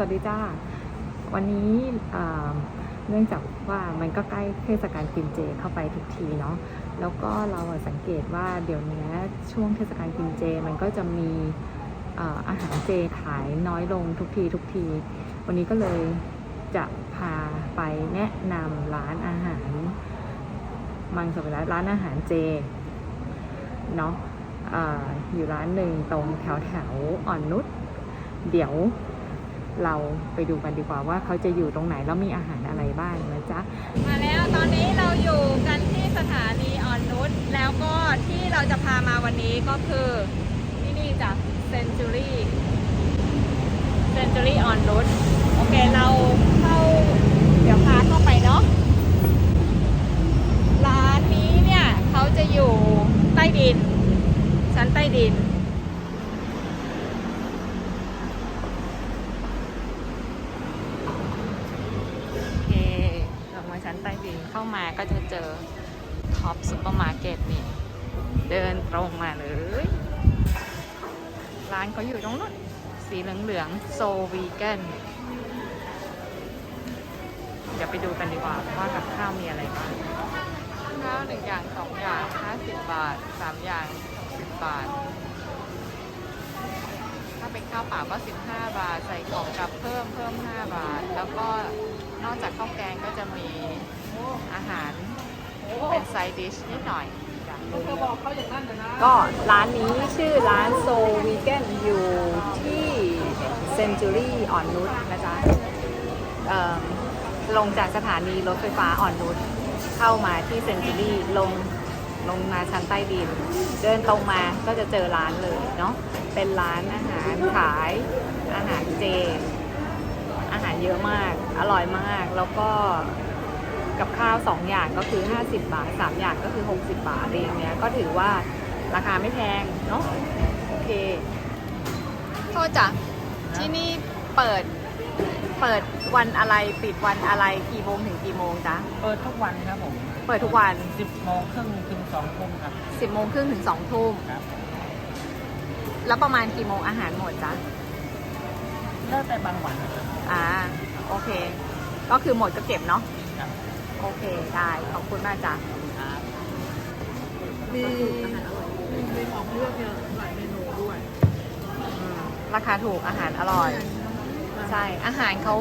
วัสดีจ้า วันนี้เนื่องจากว่ามันก็ใกล้เทศกาลกินเจเข้าไปทุกทีเนาะ แล้วก็เราสังเกตว่าเดี๋ยวนี้ช่วงเทศกาลกินเจมันก็จะมีอาหารเจขายน้อยลงทุกทีทุกที วันนี้ก็เลยจะพาไปแนะนำร้านอาหาร มังสวิรัตร้านอาหารเจเนาะออยู่ร้านหนึ่งตรงแถวแถวอ่อนนุชเดี๋ยว เราไปดูกันดีกว่าว่าเขาจะอยู่ตรงไหนแล้วมีอาหารอะไรบ้างนะจ๊ะ มาแล้วตอนนี้เราอยู่กันที่สถานีอ่อนนุชแล้วก็ที่เราจะพามาวันนี้ก็คือที่นี่จากเซนจูรี่เซนจูรี่อ่อนนุชโอเคเราเข้าเดี๋ยวพาเข้าไปเนาะร้านนี้เนี่ยเขาจะอยู่ใต้ดิน ชั้นใต้ดิน โอเคลงมาชั้น ใต้ดินเข้ามาก็จะเจอท็อปซุปเปอร์มาร์เก็ตนี่ เดินตรงมาเลย ร้านเขาอยู่ตรงนู้นสีเหลืองๆโซวีแกนเดี๋ยวไปดูกันดีกว่าว่ากับข้าวมีอะไรบ้างข้าวหนึ่งอย่างสองอย่างห้าสิบบาทสามอย่างสิบบาท ถ้าเป็นข้าวเปล่าก็15บาท ใส่ของกลับเพิ่มเพิ่ม5บาท แล้วก็ นอกจากข้าวแกงก็จะมีอาหารเป็นไซดิชนิดหน่อย ก็ร้านนี้ชื่อร้านโซวีแกนอยู่ที่เซนจูรี่อ่อนนุชนะจ๊ะลงจากสถานีรถไฟฟ้าอ่อนนุชเข้ามาที่เซนจูรี่ลงลงมาชั้นใต้ดิน เดินตรงมาก็จะเจอร้านเลยเนาะเป็นร้านอาหารขายอาหารเจ อาหารเยอะมาก อร่อยมาก แล้วก็กับข้าว 2 อย่างก็คือ 50 บาท 3 อย่างก็คือ 60 บาทอะไรอย่างเงี้ยก็ถือว่าราคาไม่แพงเนาะโอเค โทษจ้ะที่นี่เปิดเปิดวันอะไรปิดวันอะไรกี่โมงถึงกี่โมงจ๊ะ เปิดทุกวันครับผมเปิดทุกวัน 10โมงครึ่งถึง2ทุ่มครับ10โมงครึ่งถึง2ทุ่มครับแล้วประมาณกี่โมงอาหารหมดจ๊ะแล้วแต่บางวันครับอ่า โอเค ก็คือหมดก็เก็บเนาะครับโอเค ได้ ขอบคุณมากจ้ะครับมีมีของเลือกเยอะหลายเมนูด้วยอืมราคาถูกอาหารอร่อย ใช่ อาหารเขา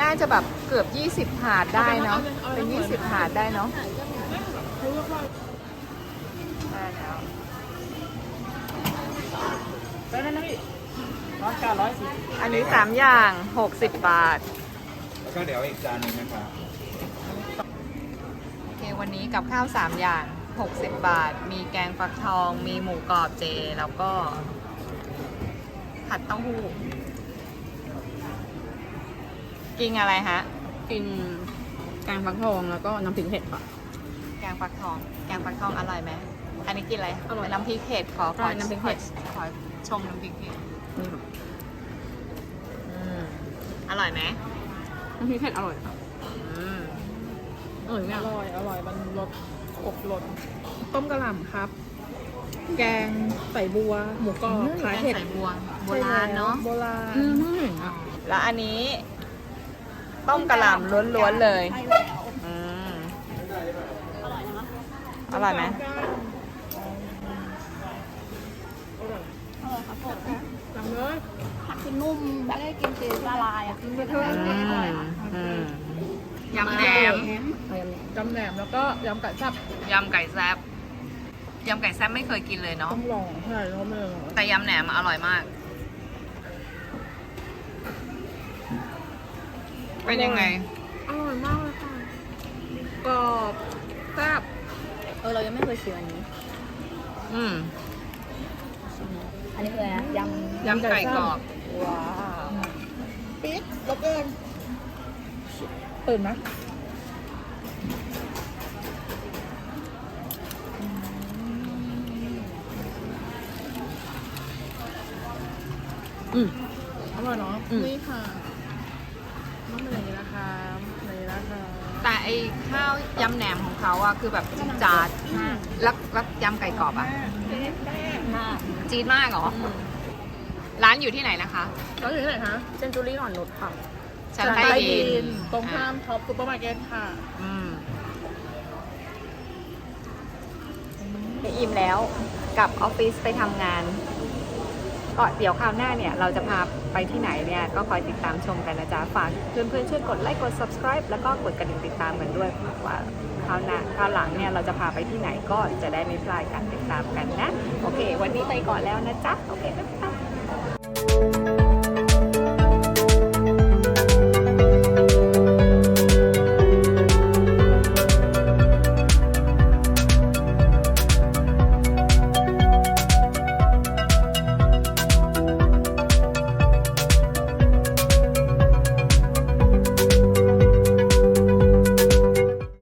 น่าจะแบบเกือบ 20 ถาดได้เนาะ เป็น 20 ถาดได้เนาะได้แล้วแล้วนั่นนะพี่ร้อยเก้าร้อยสิบอันนี้ 3 อย่าง 60 บาท แล้วก็เดี๋ยวอีกจานหนึงนะครับ โอเควันนี้กับข้าว 3 อย่าง 60 บาท มีแกงฟักทอง มีหมูกรอบเจ แล้วก็ ผัดเต้าหู้ กินอะไรฮะ กินแกงฟักทองแล้วก็น้ำพริกเผ็ดค่ะ แกงฟักทอง แกงฟักทองอร่อยไหม อันนี้กินอะไรอร่อยน้ำพริกเผ็ดขอขใช่อน้ำพริกเผ็ด ขอชมน้ำพริกเผ็ดนี่ค่ะ อืมอร่อยไหม น้ำพริกเผ็ดอร่อยค่ะอืมอร่อยไหมอร่อย อร่อย มันรสครบรสต้มกระหล่ำครับ แกงใส่บัว หมูกรอบขายเห็ดแกงใส่บัวโบราณเนาะ โบราณอืมอะแล้วอันนี้ ต้มกระหล่ำล้วนๆเลยอืมอร่อยไห มจำเลยผักคือนุ่มไม่ได้กินเจละลายอะกินไปเท่าอืนั้นเองมอืมยำแหนมจำแหนมแล้วก็ยำไก่ชับยำไก่แซบยำไก่แซบไม่เคยกินเลยเนาะต้องลองใช่ต้องไม่ลองแต่ยำแหนมอร่อยมาก เป็นยังไงอร่อยมากเลยค่ะกรอบแซ่บเออเรายังไม่เคยชิมอันนี้ อืม อันนี้คืออะไรนะยำยำไก่กรอบ ว้าวปิ๊ดแล้วก็ตื่นไหมอืมอร่อยเนาะอืม นี่ค่ะน้ำมันอย่างนี้นะคะอย่างนี้นะคะแต่ไอ้ข้าวยำแหนมของเขาอะคือแบบจี๊ดจาดแล้วแล้วยำไก่กรอบอะมาก จี๊ดมากเหรอ ร้านอยู่ที่ไหนนะคะ เราอยู่ที่ไหนคะเซนจูรี่หนอนนุชค่ะชั้นใต้ดิน ตรงข้ามท็อปซูเปอร์มาร์เก็ตค่ะอืมอิ่มแล้วกลับออฟฟิศไปทำงาน ก็เดี๋ยวคราวหน้าเนี่ยเราจะพาไปที่ไหนเนี่ยก็คอยติดตามชมกันนะจ๊ะฝากเพื่อนๆช่วยกดไลค์กด subscribe แล้วก็กดกระดิ่งติดตามกันด้วยว่าคราวหน้าคราวหลังเนี่ยเราจะพาไปที่ไหนก็จะได้ไม่พลาดการติดตามกันนะ โอเค วันนี้ไปก่อนแล้วนะจ๊ะโอเคบ๊ายบาย